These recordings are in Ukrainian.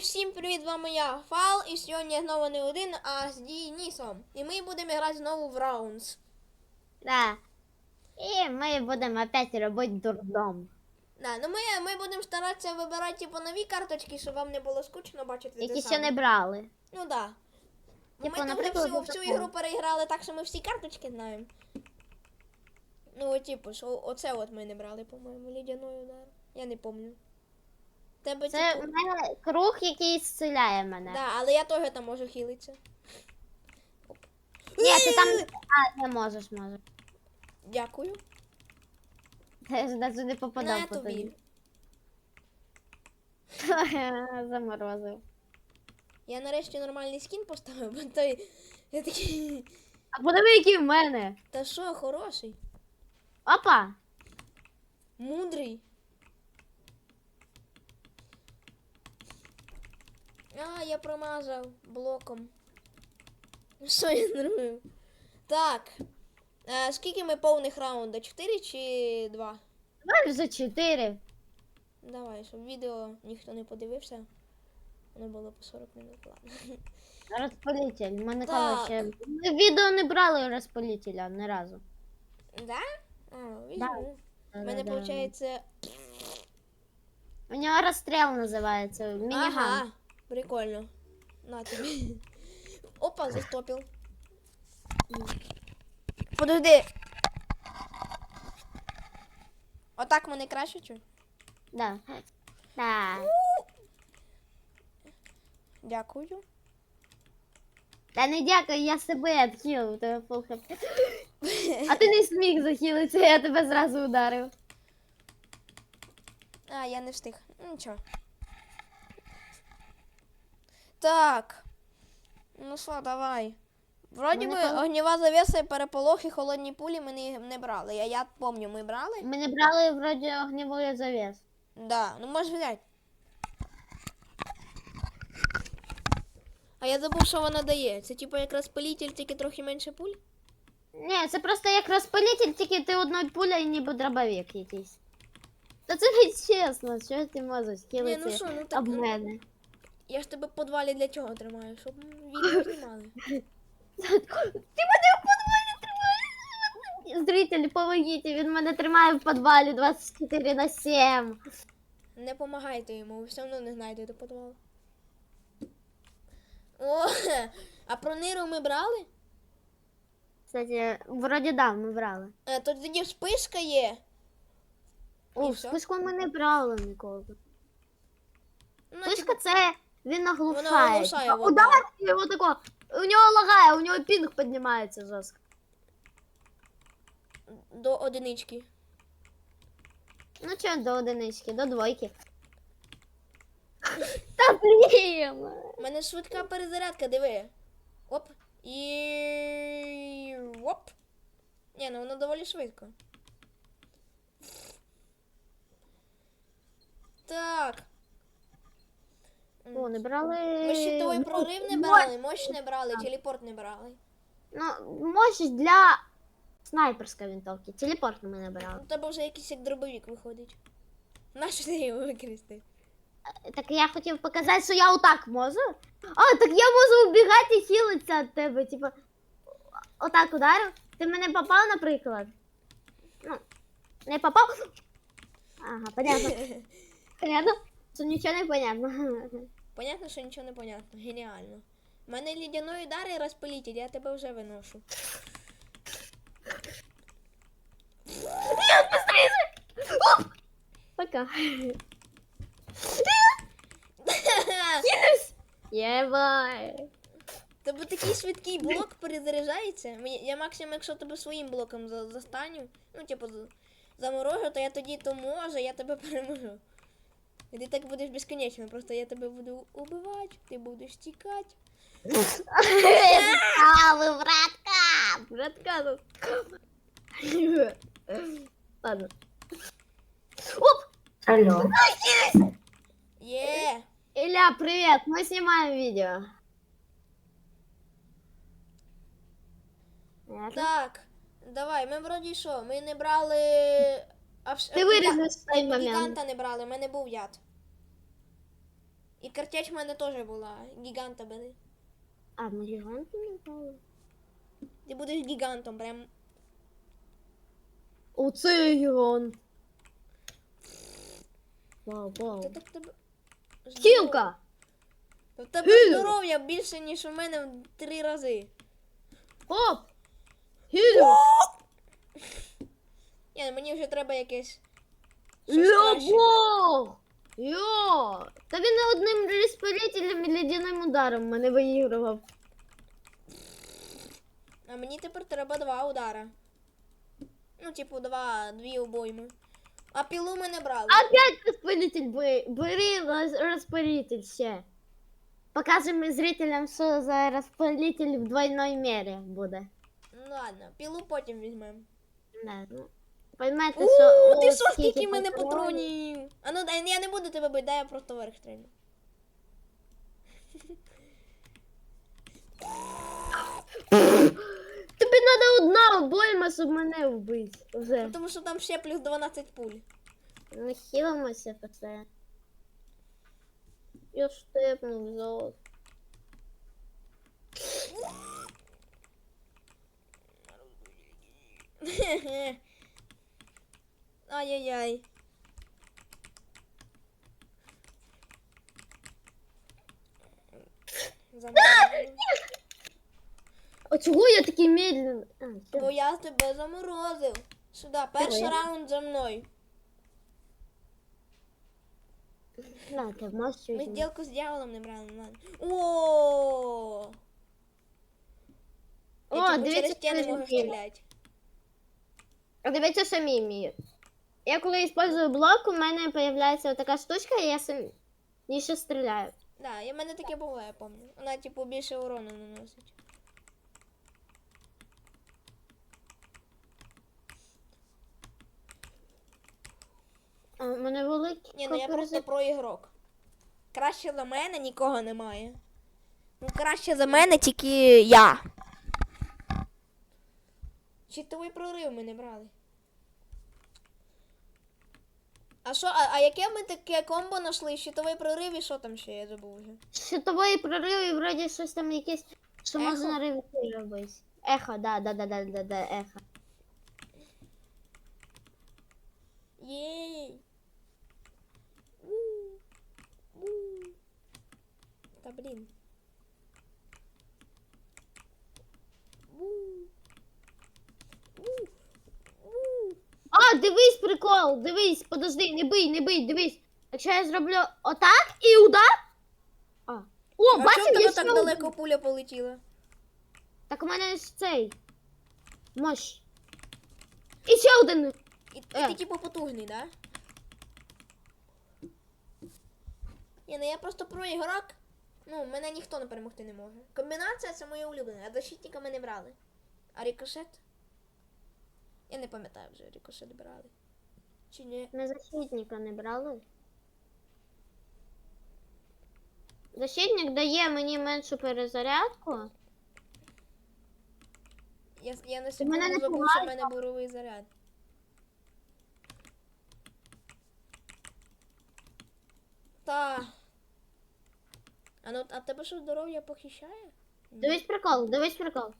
Всім привіт, з вами я Фал, і сьогодні я знову не один, а з Дінісом. І ми будемо грати знову в Раунс. Да. І ми будемо опять робити дурдом. Да, ну ми, ми будемо старатися вибирати типу, нові карточки, щоб вам не було скучно бачити. те Які ще саме. не брали. Ну да. Типу, ми там вже всю, всю ігру переіграли так, що ми всі карточки знаємо. Ну, типу, що оце от ми не брали, по-моєму, лідяної удар. Я не пам'ятаю. Тебе, Це типу, в мене круг, який зціляє мене. да, але я теж там можу хілитися. Ні, ти там. А, не можеш, можеш. Дякую. Я ж навіть не На попадав по тобі. Заморозив. Я нарешті нормальний скін поставив, бо той. Я такий. А подиви, який в мене. Та що, хороший? Опа! Мудрий. А, я промазав блоком. Що я зробив? Так. Е, скільки ми повних раунда? 4 чи 2? Давай вже чотири. Давай, щоб відео ніхто не подивився. Воно було по 40 минут. Ладно. Розпалитель. Ми Так. ще. Ми відео не брали розпалителя ні разу. Да? А, візьму. У мене Да-да-да. виходить. У нього розстріл називається. Мініган. Ага, прикольно. На тобі. Опа, застопил. Подожди. Отак мене краще чу? Да. Да. Дякую. Та не дякую, я себе відхилив, у тебе хп. А ти не зміг захилитися, я тебе зразу ударив. А, я не встиг. Ну, Нічого. Так. Ну що, давай. Вроді Мене би огнєва завіса, переполох і холодні пулі ми не, не брали. Я, я пам'ятаю, ми брали. Ми не брали вроді огневої завіс. Да, ну можеш взяти. А я забув, що вона дає. Це типу як розпилитель, тільки трохи менше пуль. Ні, це просто як розпалитель, тільки ти одною пулею ніби дробовик якийсь. Та це не чесно, що ти можеш Ні, ну що, ну так. об мене. Я ж тебе в подвалі для чого тримаю? Щоб відео знімали. Ти мене в підвалі тримаєш? Зрителі, помогіть, він мене тримає в підвалі 24 на 7. Не помагайте йому, ви все одно не знайдете підвал. О, а про Ниру ми брали? Кстати, вроді да, ми брали. Е, то тоді списка є. О, І списку ми не брали нікого. Ну, Спишка типу, це він оглушає. Вона оглушає, вот удар так. і тако. У нього лагає, у нього пінг піднімається жорстко. до одинички. Ну чого до одинички, до двойки. Та блін! У мене швидка перезарядка, диви. Оп. І. Оп. Ні, ну воно доволі швидко. Так. М, О, не брали. Ми щитовий прорив не брали, мощ не брали, телепорт не брали. Ну, мощь для снайперської винтовки. Телепорт ми не брали. У тебе вже якийсь як дробовик виходить. Нащо ти його використати? Так я хотів показати, що я отак можу. А, так я можу убігати і хилитися від тебе. Типа, отак ударив. Ти мене попав, наприклад. Ну, не попав. Ага, понятно. Понятно? Що нічого не понятно. Понятно, що нічого не понятно. Геніально. У мене лідяної удари розпилітель, я тебе вже виношу. Пока. Єбай. Тебе такий швидкий блок перезаряджається. Я максимум, якщо тебе своїм блоком за- застаню, ну, типу, за- заморожу, то я тоді то можу, я тебе переможу. І ти так будеш безконечно, просто я тебе буду убивати, ти будеш тікати. А, ви братка! Братка, ну. Ладно. Оп! Алло. Є! Илья, привет! Мы снимаем видео. Так, давай, ми вроді що, ми не брали. Ти вирізнеш цей момент. Гіганта не брали, в мене був яд. І картеч в мене теж була. Гіганта бери. А, ми гіганти не брали? Ти будеш гігантом, прям. Оце гігант. Вау, Та вау. так тебе. Та в тебе Хіл! здоров'я більше, ніж у мене в три рази. Хоп! Хілю! Ні, мені вже треба якесь. щось Йо, краще. бог! Йо! Та він одним розпилителем і ледяним ударом мене виігрував. А мені тепер треба два удара. Ну, типу, два, дві обойми. А пілу ми не брали. Опять розпилитель бери, бери роз- розпилитель ще. Покажемо зрителям, що за розпилитель в двойной мірі буде. Ну ладно, пілу потім візьмемо. Не, ну, поймете, що... ти ось що, скільки мене патронів. А ну дай, я не буду тебе бити, дай я просто вверх стрельну. Тобі треба одна обойма, щоб мене вбити. Вже. Ну, Тому що там ще плюс 12 пуль. Ну, хілимося по це. Я штепнув золото. Ай-яй-яй. А чого я такий медленний? Бо я тебе заморозив. Сюди, перший Давай. раунд за мною. На, ти можеш Ми візьми. зділку з дьяволом не брали, ну ладно. О! О, Я типу, дивіться, через стіни можу стріляти. А дивіться, самі вмію. Я коли использую блок, у мене появляється така штучка, і я сам ще стріляю. Да, і в мене таке було, я пам'ятаю. Вона, типу, більше урону наносить. А у мене великий. Ні, ну я просто про ігрок. Краще за мене нікого немає. Ну, краще за мене тільки я. Читовий прорив ми не брали. А що, а, а яке ми таке комбо знайшли? Щитовий прорив і що там ще я забув вже. Щитовий прорив і вроді щось там якесь, що Ехо? можна ривки робити. Ехо, да, да, да, да, да, да, ехо. Єй! У, у. Та блін. У. У. У. А, дивись, прикол, дивись, подожди, не бий, не бий, дивись. Якщо я зроблю отак і удар. А. О, А чому бачив, тебе я так ще далеко пуля полетіла? Так у мене ж цей. Мощ. І ще один. І, і Е. ти типу потужний, да? Ні, ну я просто про ігрок. Ну, мене ніхто не перемогти не може. Комбінація це моє улюблене, а защитника ми не брали. А рикошет? Я не пам'ятаю вже, рикошет брали. Чи ні? Ми защитника не брали. Защитник дає мені меншу перезарядку. Я, я на секунду не забув, що в мене буровий заряд. Та. А ну, а тебе що здоров'я похищає? Дивись прикол, дивись прикол.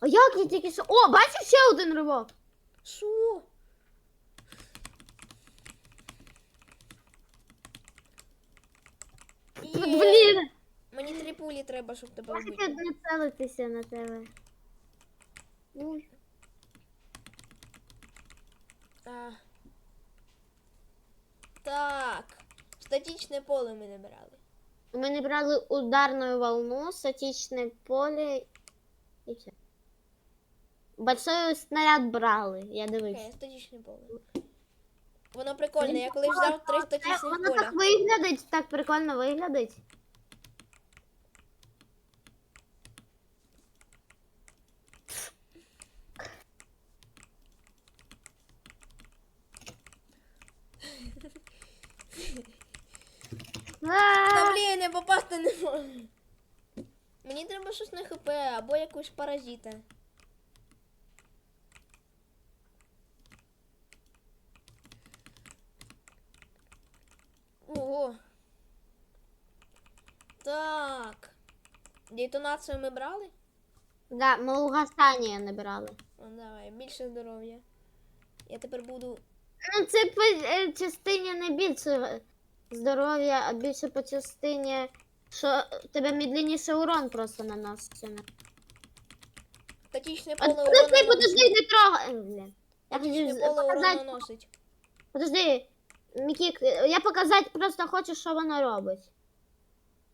А як я тільки що. О, бачиш ще один ривок. Що? Є. Блін. Мені три пулі треба, щоб тебе Можете вбити. не целитися на тебе. Ну, А. Так. Статичне поле ми не брали. Ми не брали ударную волну, статичне поле і все. Большой снаряд брали, я дивився. Окей, статичне поле. Воно прикольне, я колись взяв три статичних Воно поля. так виглядить, так прикольно виглядить. Та блін, я попасти не можу. Мені треба щось на хп або якусь паразита. Ого. Так. Детонацію ми брали? Да, ми угасання не брали. Ну, давай, більше здоров'я. Я тепер буду. Ну, це по е, частині не більше здоров'я, а більше по частині, що тебе медленніше урон просто наноситься. Статічне А, поле Подожди, подожди, не трогай. Блін. Я Статичне хотів поле показати. наносить. Подожди, Мікік, я показати просто хочу, що воно робить.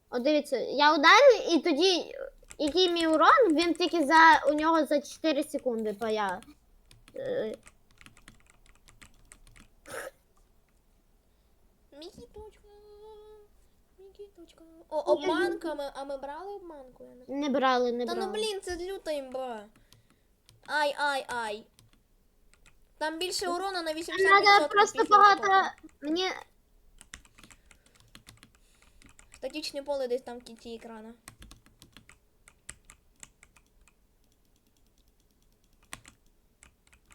От дивіться, я ударю, і тоді, який мій урон, він тільки за у нього за 4 секунди поя. Е, Мікіточка. Мікіточка. О, обманка. Ми, а ми брали обманку? Я не... Не брали, не Та брали. ну блін, це люта імба. Ай, ай, ай. Там більше урона на 80%. Надо просто багато. Мені. Статичне поле десь там в кінці екрана.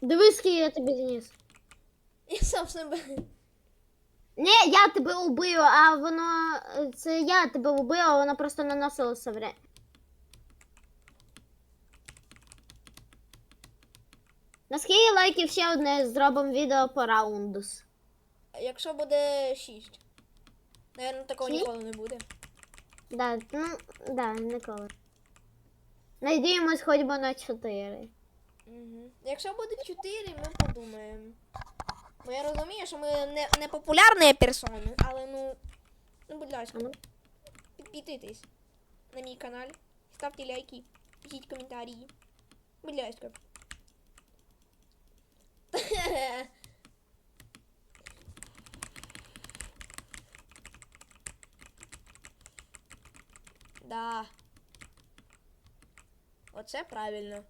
Дивись, скільки я тобі заніс. Я сам себе. Не, я тебе убив, а воно. Це я тебе убив, а воно просто наносило все время. На скільки лайків ще одне зробимо відео по раундус. Якщо буде 6. Наверно, такого Шість? ніколи не буде. Да, ну, да, ніколи. Надіємось хоч би на 4. Угу. Якщо буде 4, ми подумаємо. Бо я розумію, що ми не, не популярні персони, але ну. Ну, будь ласка, ну. підписуйтесь на мій канал, ставте лайки, пишіть коментарі. Будь ласка. Да. Оце правильно.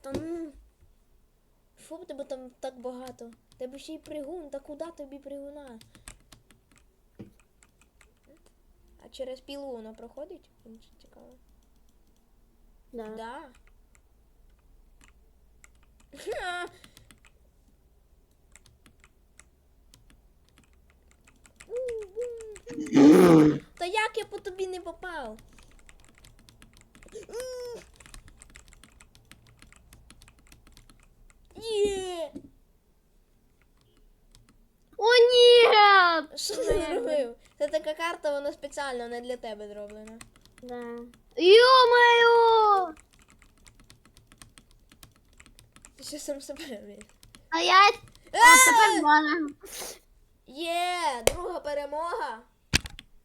Та ну. Що в тебе там так багато? Тебе ще й пригун, та куди тобі пригуна? А через пілу воно проходить? Мені цікаво. Да. Да. Та як я по тобі не попав? Є! О, ні! Що ти зробив? Це така карта, вона спеціально не для тебе зроблена. Да. Ё-моё! Ти ще сам себе вмієш. А я... Тепер можна. Є, друга перемога.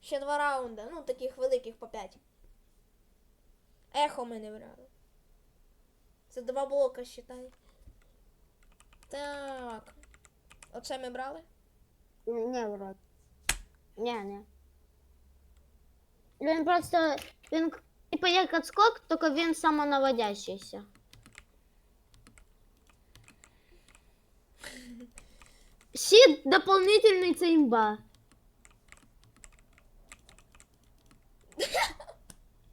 Ще два раунди. Ну, таких великих по п'ять. Ехо ми не брали. Це два блока, считай. Так. Оце ми брали? Не, вроде. Не, не. Він просто... Він типа як отскок, тільки він самонаводящийся. Щит дополнительный це імба.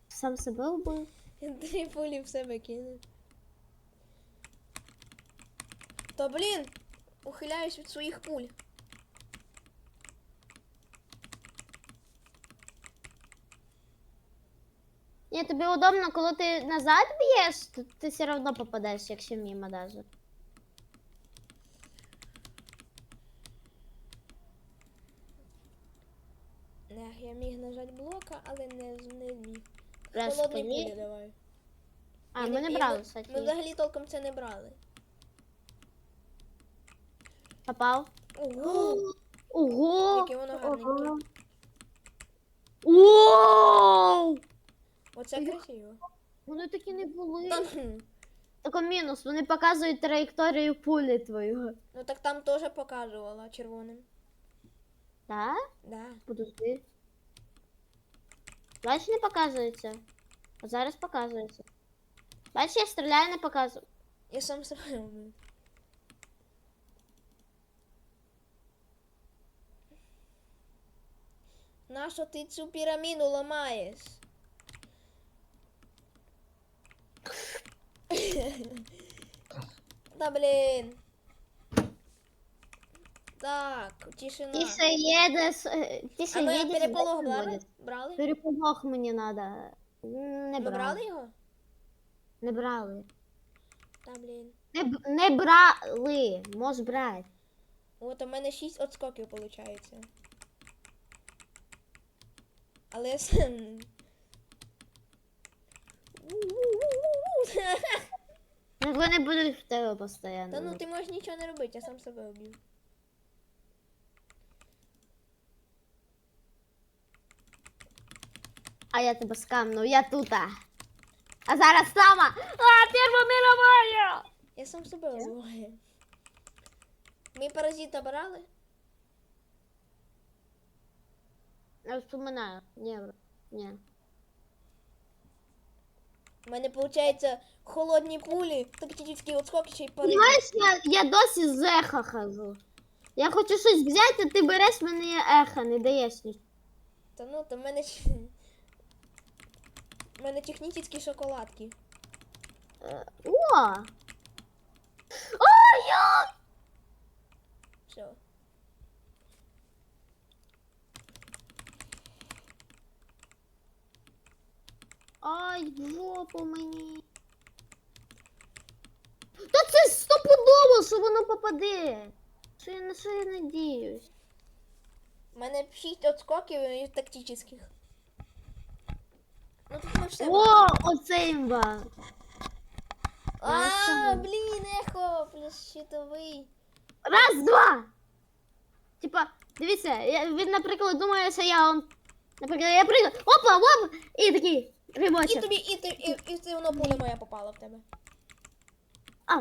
Сам себе вбив. Дві пулі в себе кинув. Та блін! Ухиляюсь від своїх пуль. Ні, тобі удобно, коли ти назад б'єш, то ти все одно попадеш, якщо мимо даже. Міг нажати блока, але не, з- не. Раз Холодні тобі. пулі давай. А, І ми не і брали, Ми кстати. взагалі толком це не брали. Попав. Ого! Ого! Яке воно гарненьке. Ого! Воу! Оце красиво. Вони такі не були. Та. Тако мінус, вони показують траєкторію пулі твою. Ну так там теж показувала червоним. Так? Да. Подожди. Бачиш, не показується. А зараз показується. Бачиш, я стріляю, не показую. Я сам себе вбив. Нащо ти цю піраміду ламаєш? Та блін. Так, тишина. Тише едешь, э, тише А ми едешь, переполох брали? будет. Брали? Переполох мені надо. Не Ми брали. брали його? Не брали. Та блін. Не, б- не брали. Можеш брати. От у мене 6 отскоків виходить. Але я сам. Ну, Вони будуть в тебе постійно. Та ну ти можеш нічого не робити, я сам себе вб'ю. А я тебе скамну, я тута. А зараз сама. А, мировая! Я сам себе вбиваю. Ми паразита брали? Я вспоминаю. Ні, бро. Ні. У мене виходить холодні пулі, тактичні отскоки ще й паразит. Понимаєш, я, я досі з еха хожу. Я хочу щось взяти, а ти береш мені ехо, не даєш нічого. Та ну, то в мене. ч- У мене технічні шоколадки. О! О, я! Все. Ай, в жопу мені. Та це стопудово, що воно попаде. Що я на що я надіюсь. У мене 6 отскоків і тактичних. Ну тут ми все. О, оце імба. А, блін, ехо, плюс щитовий. Раз, два. Типа, дивіться, я, він, наприклад, думає, що я он. Наприклад, я прийду. Опа, оп! І такий І ривочок. тобі, і ти, і, і це воно пуля моя попала в тебе. А,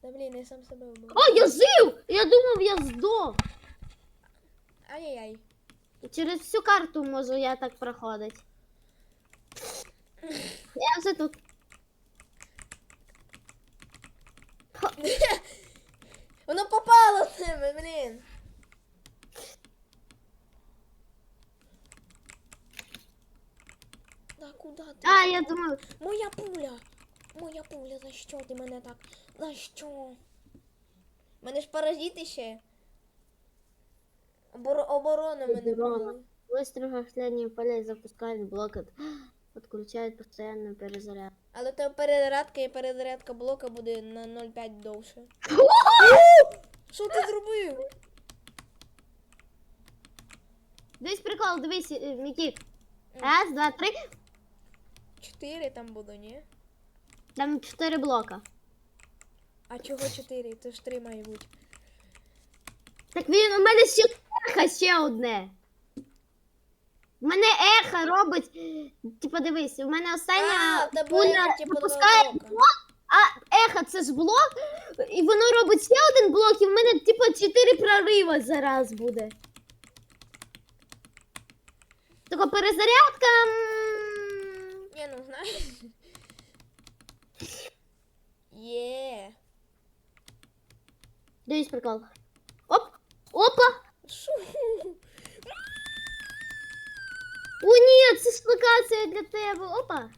Та блін, я сам себе вбив. о, я жив! Я думав, я здох. Ай-яй-яй. Через всю карту можу я так проходити. Я вже тут. Воно попало в тебе, блін. Да куди ти? А, я думаю, Моя пуля! Моя пуля, за що ти мене так? За що? Мене ж паразити ще. Обор... Оборона мене Оборона. були. выстрел последние полей запускает блок, подключает постоянную перезарядку. Але то перезарядка і перезарядка блока буде на 0,5 довше. Що ти зробив? Дивись прикол, дивись, е, Микит. Раз, два, три. Чотири там було, ні? Там чотири блока. А чого чотири? Це ж три має бути. Так він у мене ще ехо ще одне. У мене ехо робить. Типа дивись, у мене А, остання в тебе пуля ехо, типу, запускає блок, а ехо це ж блок, і воно робить ще один блок, і в мене типа чотири прорива зараз буде. Така перезарядка. м, Ні, ну знаєш. Є. Дивись прикол. Оп! Опа! О, ні, це ж для тебе. Опа!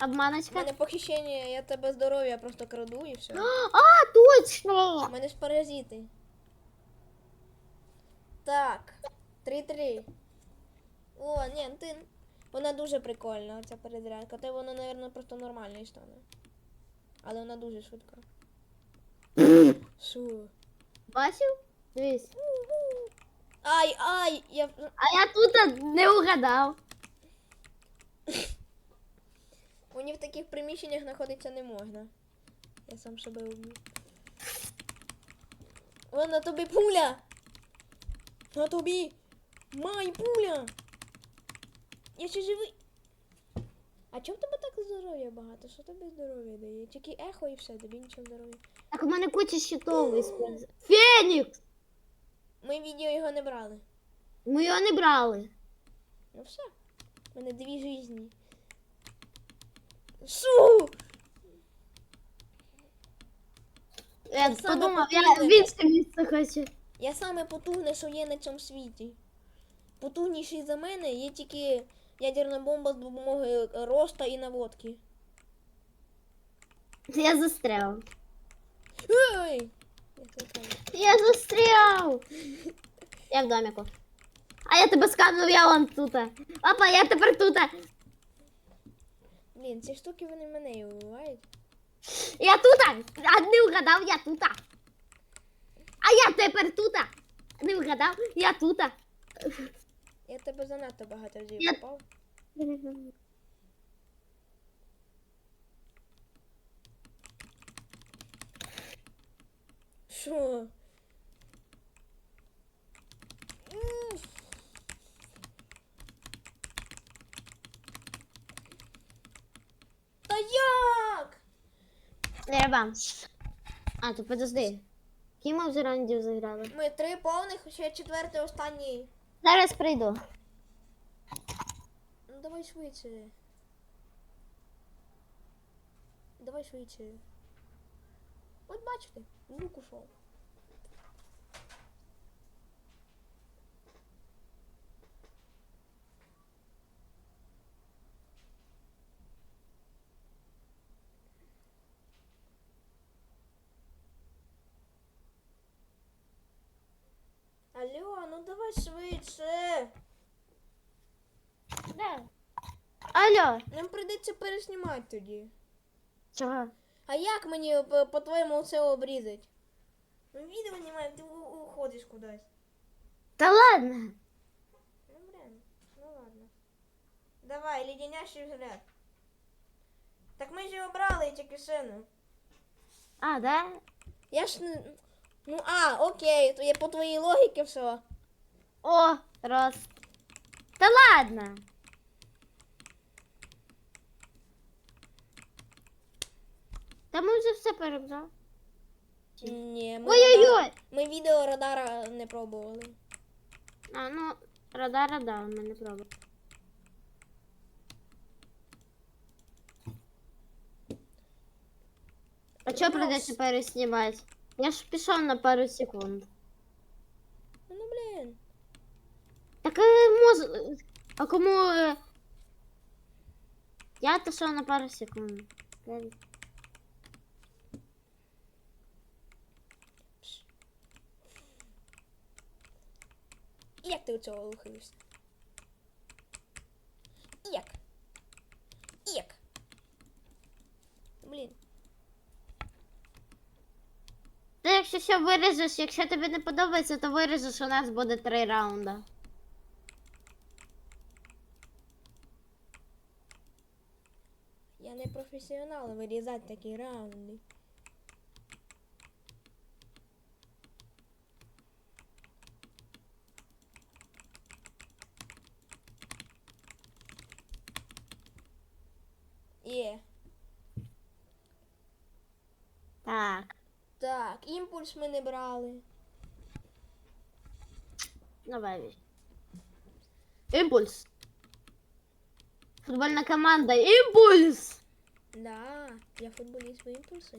У Обманочка. мене похищення, я тебе здоров'я просто краду і все. А, точно! У мене ж паразити. Так. 3-3. О, ні, ну ти. Вона дуже прикольна, ця перезарядка. Та вона, мабуть, просто нормальною стане. Але вона дуже швидка. Шу. Бачив? Дивись. Ай, ай! Я... А я тут не угадав. Мені в таких приміщеннях знаходитися не можна. Я сам себе вб'ю. О, на тобі пуля! На тобі! Май пуля! Я ще живий. А чому в тебе так здоров'я багато? Що тобі здоров'я дає? Тільки ехо і все, тобі нічого здоров'я. Так у мене куча щитов использує. Фенікс! Ми відео його не брали. Ми його не брали. Ну все. У мене дві жизні. Шу! Я саме подумав, я потужний. в місце хочу. Я саме потужне, що є на цьому світі. Потужніший за мене є тільки ядерна бомба з допомогою роста і наводки. Я застряв. Ой! Я застряв. Я в домику. А я тебе сканув, я вон тут. Папа, я тепер тут. Блін, ці штуки вони мене і вбивають. Я тут. А не вгадав, я тут. А я тепер тут. Не вгадав, я тут. Я тебе занадто багато Я- попав. Що? Та як? Треба. А, то подожди. Ким ми вже раундів заграли? Ми три повних, ще четвертий останній. Зараз прийду. Ну давай швидше. Давай швидше. От бачите, звук ушов. Алло, ну давай швидше. Алло. Нам прийдеться переснімати тоді. Чого? А як мені по- по-твоєму це обрізати? Ну відео знімаємо, ти уходиш кудись. Та ладно. Ну блін, ну ладно. Давай, леденящий взгляд. Так ми ж обрали тільки сину. А, да? Я ж не. Ну а, окей, то я по твоїй логіці все. О, раз. Та ладно. Та ми вже все перебрали. Ні, ми, радар... Ой-ой-ой! ми відео радара не пробували. А, ну, радара, да, ми не пробуємо. А чого прийдеться переснімати? Я ж пішов на пару секунд. Ну блін. Так е, мож... А кому... е, Я пішов на пару секунд. Окей. Як ти у цього рухаєшся? Як? Як? Блін. Ти якщо що виріжеш, якщо тобі не подобається, то виріжеш, у нас буде три раунда. Я не професіонал вирізати такі раунди. Є. Так, Так, імпульс ми не брали. давай. Вісь. Імпульс. Футбольна команда. Імпульс! Да, я футболіст в імпульси.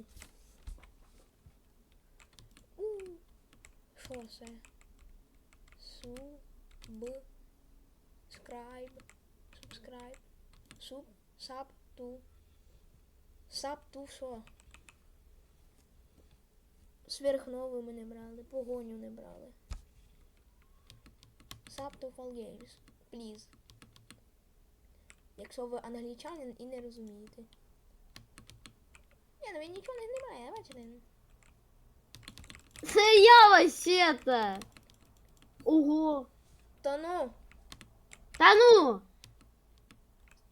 У, Що це? Су, б, скрайб, субскрайб, суб, саб, ту. Саб, ту, що? Сверхнову ми не брали, погоню не брали. Саб to Fall Games, please. Якщо ви англічанин і не розумієте. Ні, ну він нічого не немає, бачите? Це я вообще-то. Ого. Та ну, Та ну.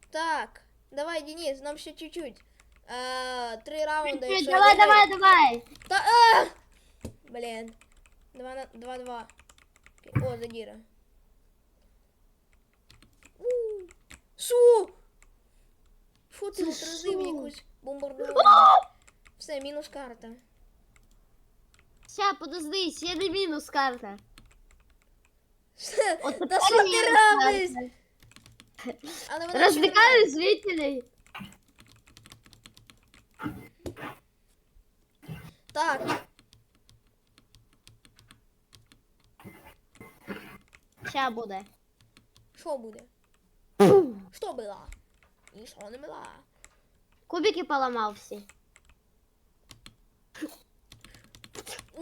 так. Давай, Денис, нам ще чуть-чуть. А, три раунди. якщо я Давай, виграю. давай, давай. Та, а! Блін. Два на два, два. О, задіра. У, Су! Фу, ти Це отразив що? якусь бомбардування. Все, мінус карта. Ща, подожди, ще не мінус карта. От Та тепер що ти мінус робиш? карта. Але вона Развлекаю зрителей. червона. Так, Ща буде. що буде? Що було? І що не було? Кубики поламав всі.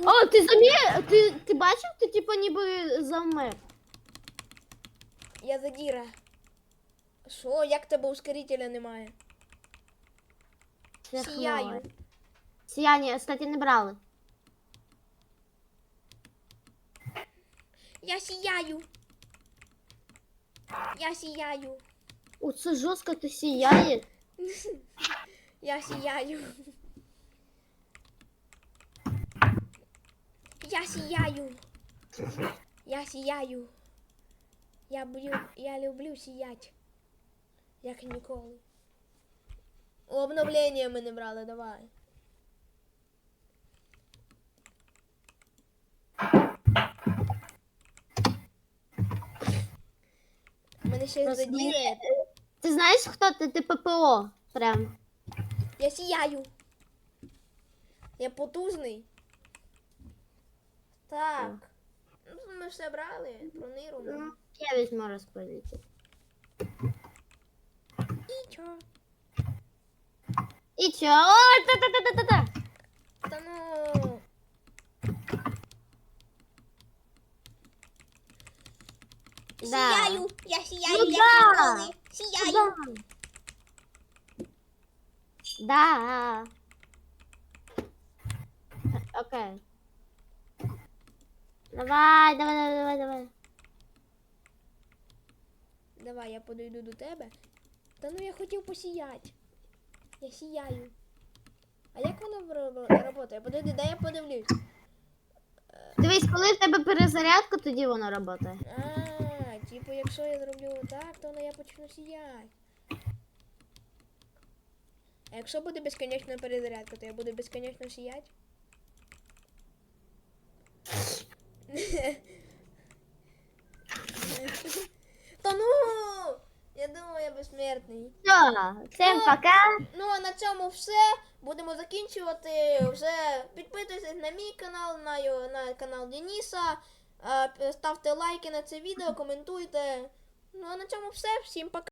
О, ти замі... Ти, ти бачив, ти типу ніби завмер. Я задіра. Що, як тебе ускорителя немає? Сіяю. Сіяння, кстати, не брали. Я сіяю. Я сіяю. О, це жорстко ти сіяєш. Я сіяю. Я сіяю. Я сіяю. Я, б'ю, я люблю сіять. Як ніколи. Обновлення ми не брали, давай. Мене ще задіє. Ти знаєш, хто ти? Ти ППО. Прям. Я сіяю. Я потужний. Так. Ну, ми все брали. Про ниру. Ну, Я візьму розподілити. І чо? І чо? О, та-та-та-та-та! Та ну. Да. Сіяю! Я сіяю, Ну як да. ніколи. Сіяю! Да. Окей. Давай, давай, давай, давай, давай. Давай, я подойду до тебе. Та ну я хотів посіяти. Я сіяю. А як воно працює? Подойди, дай я подивлюсь. Дивись, коли в тебе перезарядка, тоді воно працює. А, типу, якщо я зроблю так, то я почну сіяти. А якщо буде безконечна перезарядка, то я буду безконечно сіяти? Та ну! Думаю, я безсмертний. Все, всім Ну, пока. Ну а на цьому все. Будемо закінчувати. Вже підписуйтесь на мій канал, на, його- на канал Дениса. Ставте лайки на це відео, коментуйте. Ну а на цьому все. Всім пока.